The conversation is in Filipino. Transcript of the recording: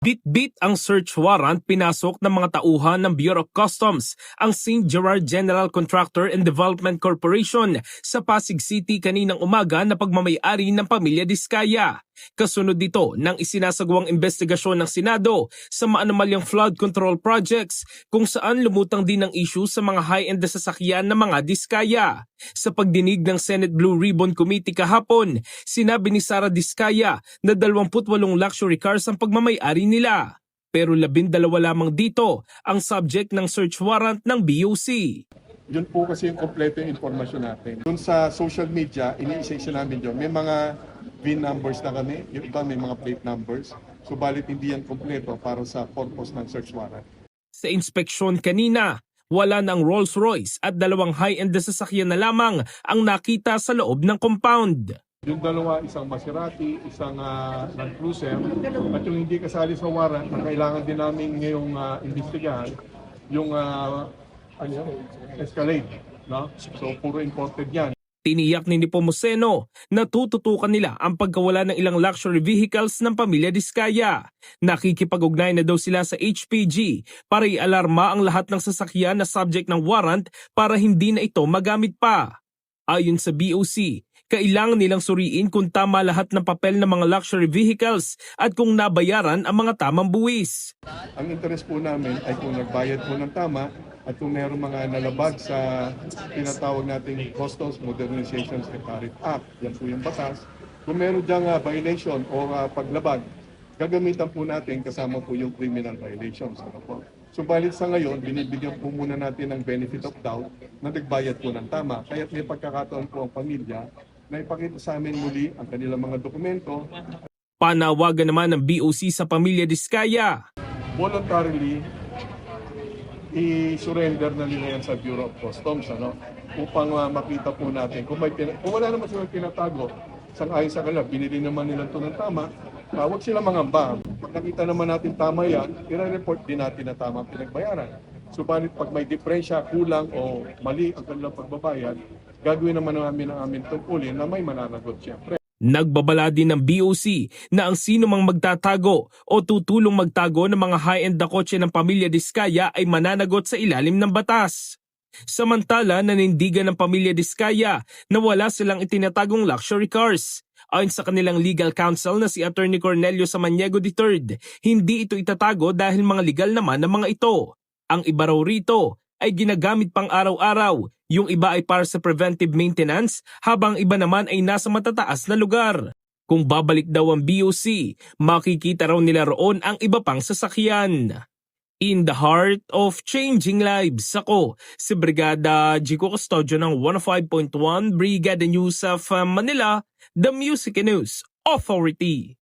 Bit-bit ang search warrant pinasok ng mga tauhan ng Bureau of Customs ang St. Gerard General Contractor and Development Corporation sa Pasig City kaninang umaga na pagmamayari ng pamilya Diskaya. Kasunod dito ng isinasagawang investigasyon ng Senado sa maanomalyang flood control projects kung saan lumutang din ang issue sa mga high-end na sasakyan ng mga Diskaya. Sa pagdinig ng Senate Blue Ribbon Committee kahapon, sinabi ni Sara Diskaya na 28 luxury cars ang pagmamayari nila. Pero labindalawa lamang dito ang subject ng search warrant ng BOC. Yun po kasi yung kompleto yung informasyon natin. Doon sa social media, ini-isa namin yun. May mga VIN numbers na kami, yung iba may mga plate numbers. Subalit hindi yan kompleto para sa purpose ng search warrant. Sa inspeksyon kanina, wala ng Rolls Royce at dalawang high-end na sasakyan na lamang ang nakita sa loob ng compound. Yung dalawa, isang Maserati, isang uh, Land Cruiser, at yung hindi kasali sa warrant na kailangan din namin ngayong uh, investigahan, yung uh, ano? Escalade. No? So, puro imported yan. Tiniyak ni Nepomuceno na tututukan nila ang pagkawala ng ilang luxury vehicles ng pamilya Diskaya. Nakikipag-ugnay na daw sila sa HPG para ialarma ang lahat ng sasakyan na subject ng warrant para hindi na ito magamit pa. Ayon sa BOC, kailangan nilang suriin kung tama lahat ng papel ng mga luxury vehicles at kung nabayaran ang mga tamang buwis. Ang interest po namin ay kung nagbayad po ng tama at kung meron mga nalabag sa tinatawag nating Customs Modernization and Tariff Act, yan po yung batas. Kung meron diyang ah, violation o ah, paglabag, gagamitan po natin kasama po yung criminal violations. Ano po? Subalit sa ngayon, binibigyan po muna natin ng benefit of doubt na nagbayad po ng tama. Kaya may pagkakataon po ang pamilya na ipakita sa amin muli ang kanilang mga dokumento Panawagan naman ng BOC sa pamilya Diskaya voluntarily i-surrender na nila yan sa Bureau of Customs ano? Upang uh, makita po natin kung may pina- kung wala naman silang tinatago sang ayon sa kanila binili naman nila ito ng tama. Uh, huwag sila mangamba. Pag nakita naman natin tama yan i-report din natin na tama ang pinagbayaran. Subalit pag may diferensya kulang o mali ang kanilang pagbabayad gagawin naman namin ang aming tungkulin na may mananagot siyempre Nagbabala din ng BOC na ang sino mang magtatago o tutulong magtago ng mga high-end na kotse ng pamilya Diskaya ay mananagot sa ilalim ng batas. Samantala, nanindigan ng pamilya Diskaya na wala silang itinatagong luxury cars. Ayon sa kanilang legal counsel na si Attorney Cornelio Samaniego III, hindi ito itatago dahil mga legal naman ng mga ito. Ang iba raw rito ay ginagamit pang araw-araw, yung iba ay para sa preventive maintenance habang iba naman ay nasa matataas na lugar. Kung babalik daw ang BOC, makikita raw nila roon ang iba pang sasakyan. In the heart of changing lives, ako si Brigada Jico Custodio ng 105.1 Brigada News of uh, Manila, the Music News Authority.